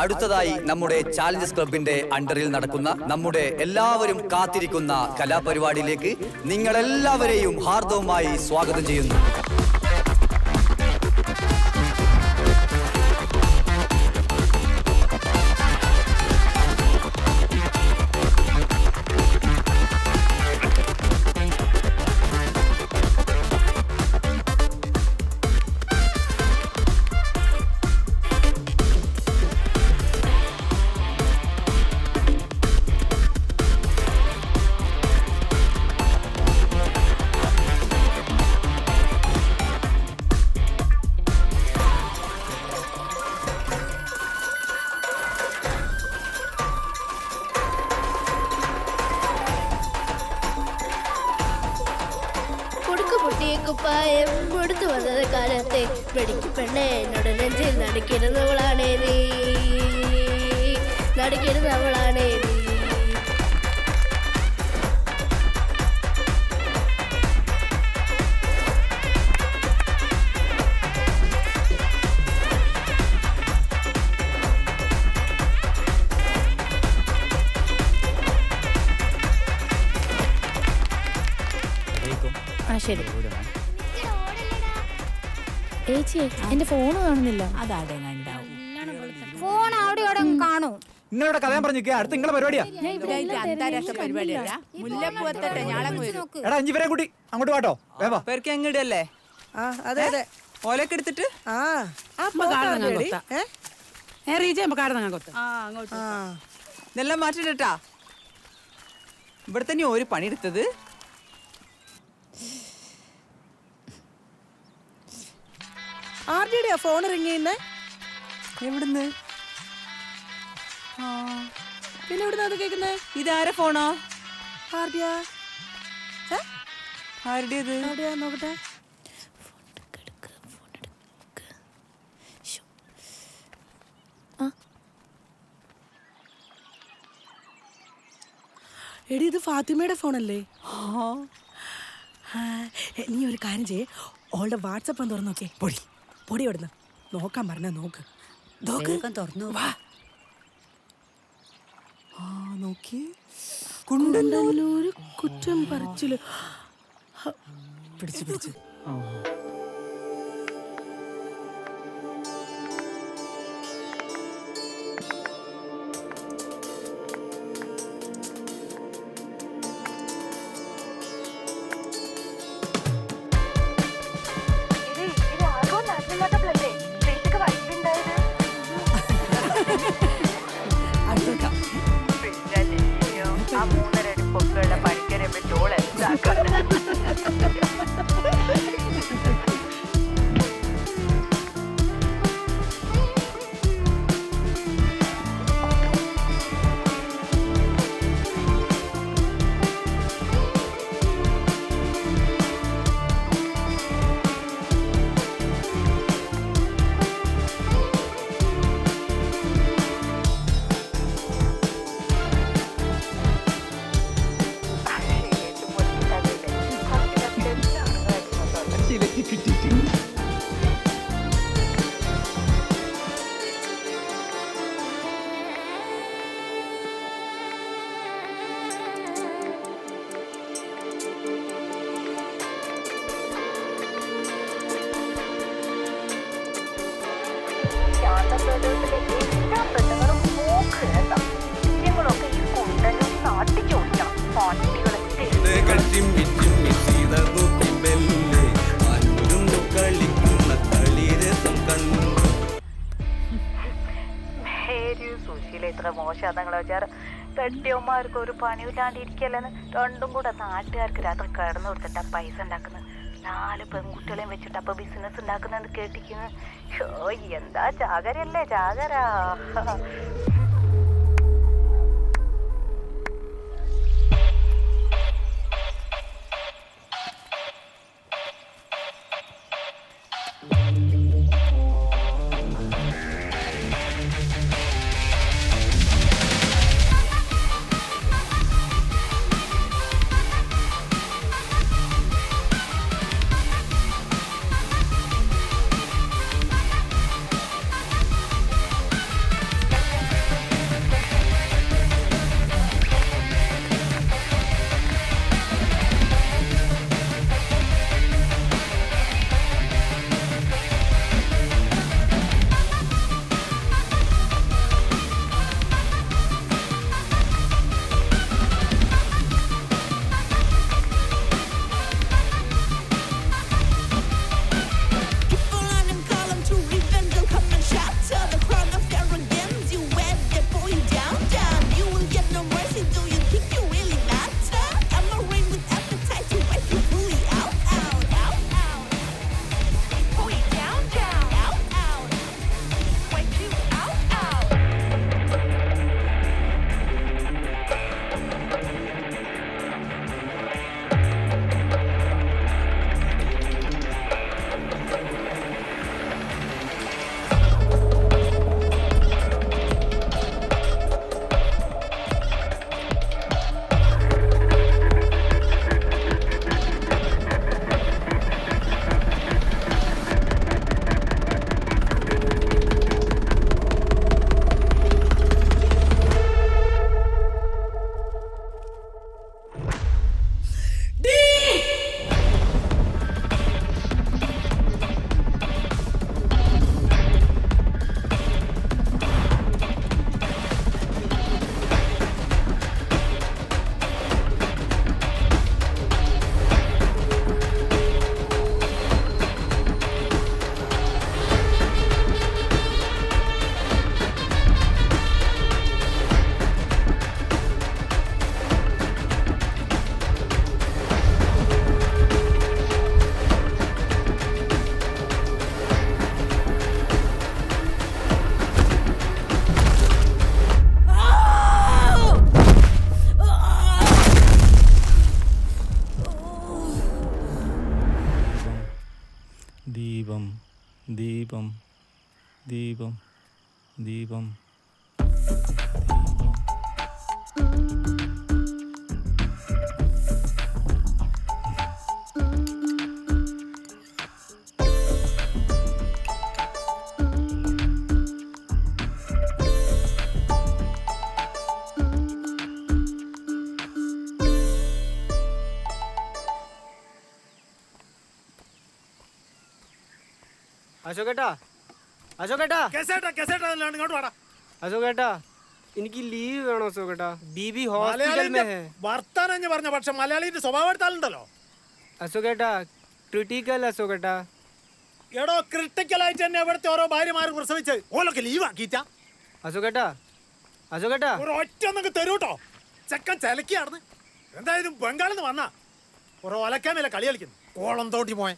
അടുത്തതായി നമ്മുടെ ചാലഞ്ചസ് ക്ലബിന്റെ അണ്ടറിൽ നടക്കുന്ന നമ്മുടെ എല്ലാവരും കാത്തിരിക്കുന്ന കലാപരിപാടിയിലേക്ക് നിങ്ങളെല്ലാവരെയും ഹാർദവുമായി സ്വാഗതം ചെയ്യുന്നു. കാലത്തെ പെണ്ണേ പെണ്ണെ എന്നോട് നെഞ്ചിൽ നടുക്കിരുന്നവളാണേ നീ. നടുക്കിരുന്നവളാണേ നീ. ആ ശരി. ഏച്ചി എന്റെ ഫോൺ കാണുന്നില്ല. അതാടെ ഉണ്ടാവും ഫോൺ അവിടെ ഇവിടെ കാണും. നിങ്ങളിവിടെ കഥ പറഞ്ഞു അടുത്ത നിങ്ങളെ പരിപാടിയാ. അന്താരാഷ്ട്ര പരിപാടിയല്ല ഞാളങ്ങ് എടാ അഞ്ചു പേരെ കൂട്ടി അങ്ങോട്ട് വാട്ടോ. വേവാ പേർക്ക് എങ്ങിടല്ലേ ആ അതെ അതെ. ഓലൊക്കെ എടുത്തിട്ട്? ആ. ഏ? ആ അങ്ങോട്ട്. ഇതെല്ലാം മാറ്റിട്ടാ ഇവിടെ തന്നെ ഒരു പണിയെടുത്തത്. ആരുടെയാ ഫോൺ റിങ് ചെയ്യുന്നേ? എവിടുന്ന്? പിന്നെ എവിടുന്നാ അത് കേൾക്കുന്നേ? ഇതാരെ ഫോണോ ഏ? ആരുടേത്? ആരുടെയാ നോക്കട്ടെ. എടി ഇത് ഫാത്തിമയുടെ ഫോണല്ലേ നീ ഒരു കാര്യം ചെയ്യേ. ഓളുടെ വാട്സപ്പ് ഒന്ന് തുറന്നു നോക്കേ പൊടി. പൊടി ഇവിടുന്ന് നോക്കാൻ പറഞ്ഞ നോക്ക്. നോക്ക്. തുറന്നു വാ. ആ നോക്കി കുണ്ടന്നൂര് കുറ്റം പറിച്ചിൽ. പിടിച്ചു പിടിച്ചു. പിന്നെ ആ മൂന്നരടി പൊക്കുള്ള പണിക്കരെ ചോളെന്താക്കുന്നത് കെട്ടിയന്മാർക്ക് ഒരു പണിയില്ലാണ്ടിരിക്കല്ലെന്ന് രണ്ടും കൂടെ നാട്ടുകാർക്ക് രാത്രി കിടന്നു കൊടുത്തിട്ടാ പൈസ ഉണ്ടാക്കുന്നത് നാല് പെൺകുട്ടികളെയും വെച്ചിട്ട് അപ്പൊ ബിസിനസ് ഉണ്ടാക്കുന്നെന്ന് കേട്ടിരിക്കുന്നു. എന്താ ചാകരല്ലേ ചാകര? ദീപം ദീപം ദീപം അശോകേട്ടാ? അശോകേട്ടാ? കേസേട്ടാ കേസേട്ടാ അല്ലാണ്ട് ഇങ്ങോട്ട് വാടാ. അശോകേട്ടാ എനിക്ക് ലീവ് വേണോ അശോകേട്ടാ. ബീബി ഹോസ്പിറ്റലിൽ വർത്താനം പറഞ്ഞ പക്ഷെ മലയാളിന്റെ സ്വഭാവം എടുത്താലുണ്ടല്ലോ. അശോകേട്ടാ ക്രിട്ടിക്കൽ അശോകേട്ടാ. എടോ ക്രിട്ടിക്കൽ ആയിട്ട് തന്നെ ഇവിടുത്തെ ഓരോ ഭാര്യമാർ പ്രസവിച്ച് ഓലൊക്കെ ലീവാക്കിയിട്ടാ അശോകേട്ടാ അശോകേട്ടാ. ഒരു ഒറ്റ ഒന്നൊക്കെ തരൂട്ടോ ചെക്കൻ ചിലക്കിയാർന്ന് എന്തായാലും ബംഗാളിൽ നിന്ന് വന്നാ. ഒരു ഒലക്കാൻ മേലെ കളി കളിക്കുന്നു. കോളം തോട്ടി പോയെ.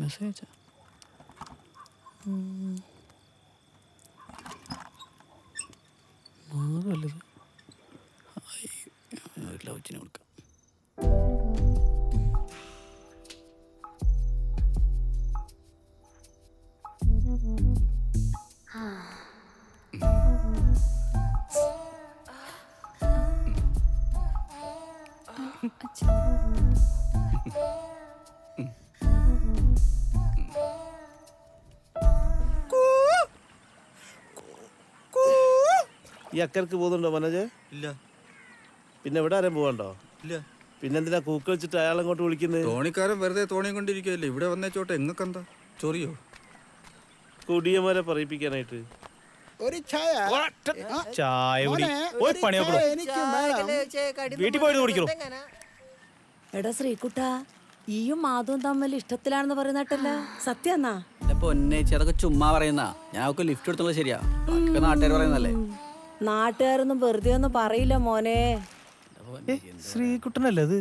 മെസ്സേജ് മാറുമല്ലത് ലവച്ചിനെ കൊടുക്കാം ഈ അക്കരക്ക് പോകുന്നുണ്ടോ മനോജ്? ഇല്ല. പിന്നെ എവിടെ ആരും പോകണ്ടോ ഇല്ല. പിന്നെന്തിനാ കൂക്ക് വെച്ചിട്ട് അയാൾ അങ്ങോട്ട് വിളിക്കുന്നത് തോണിക്കാരൻ വെറുതെ തോണി കൊണ്ടിരിക്കുകയല്ലേ? ഇവിടെ വന്നേച്ചോട്ടെ. എങ്ങക്കെന്താ ചൊറിയോ? കുടിയന്മാരെ പറയിപ്പിക്കാനായിട്ട്. ഒരു ചായ. ചായ കുടി. പോയി വീട്ടിൽ പോയിട്ട് കുടിക്കണോ? എടാ ശ്രീകുട്ട ഈയും മാധവും തമ്മിൽ ഇഷ്ടത്തിലാണെന്ന് പറയുന്നട്ടല്ല. സത്യന്നാ പൊന്നേച്ചി അതൊക്കെ ചുമ്മാ പറയുന്ന. ഞാൻ ലിഫ്റ്റ് എടുത്തുള്ളത് ശരിയാ. നാട്ടുകാർ പറയുന്നല്ലേ നാട്ടുകാരൊന്നും വെറുതെ ഒന്നും പറയില്ല മോനെ. ശ്രീകുട്ടനല്ലേ അത്?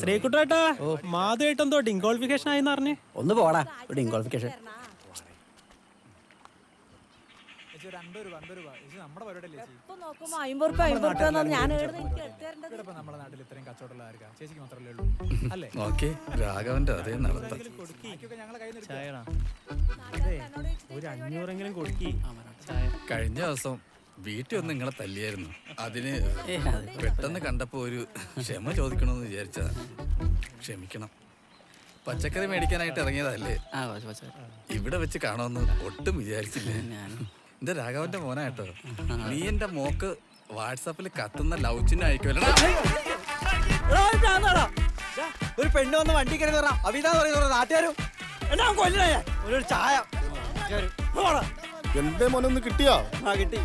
ശ്രീകുട്ടേട്ടാ മാധുവായിട്ട് എന്തോ ഡിങ്കോളിഫിക്കേഷൻ ആയിന്ന് പറഞ്ഞേ. ഒന്ന് പോടാ ഓക്കെ രാഘവന്റെ അതേ നടത്തം. കഴിഞ്ഞ ദിവസം വീട്ടിൽ ഒന്ന് നിങ്ങളെ തല്ലിയായിരുന്നു. അതിന് പെട്ടെന്ന് കണ്ടപ്പോ ഒരു ക്ഷമ ചോദിക്കണമെന്ന് വിചാരിച്ചതാ. ക്ഷമിക്കണം. പച്ചക്കറി മേടിക്കാനായിട്ട് ഇറങ്ങിയതല്ലേ? ഇവിടെ വെച്ച് കാണുമെന്ന് ഒട്ടും വിചാരിച്ചില്ല. എന്റെ രാഘവന്റെ മോനാട്ടോ നീ എന്റെ മോക്ക് വാട്സാപ്പിൽ കത്തുന്ന ലൗച്ചിന് അയക്കുമല്ലോ ഒരു പെണ്ണ് വന്ന് വണ്ടി കയറി തുറ അവിതാ പറയുന്ന നാട്ടുകാരും. എന്നാ കൊല്ലേ ഒരു ചായ. എന്റെ മോനൊന്ന് കിട്ടിയോ? ആ കിട്ടി.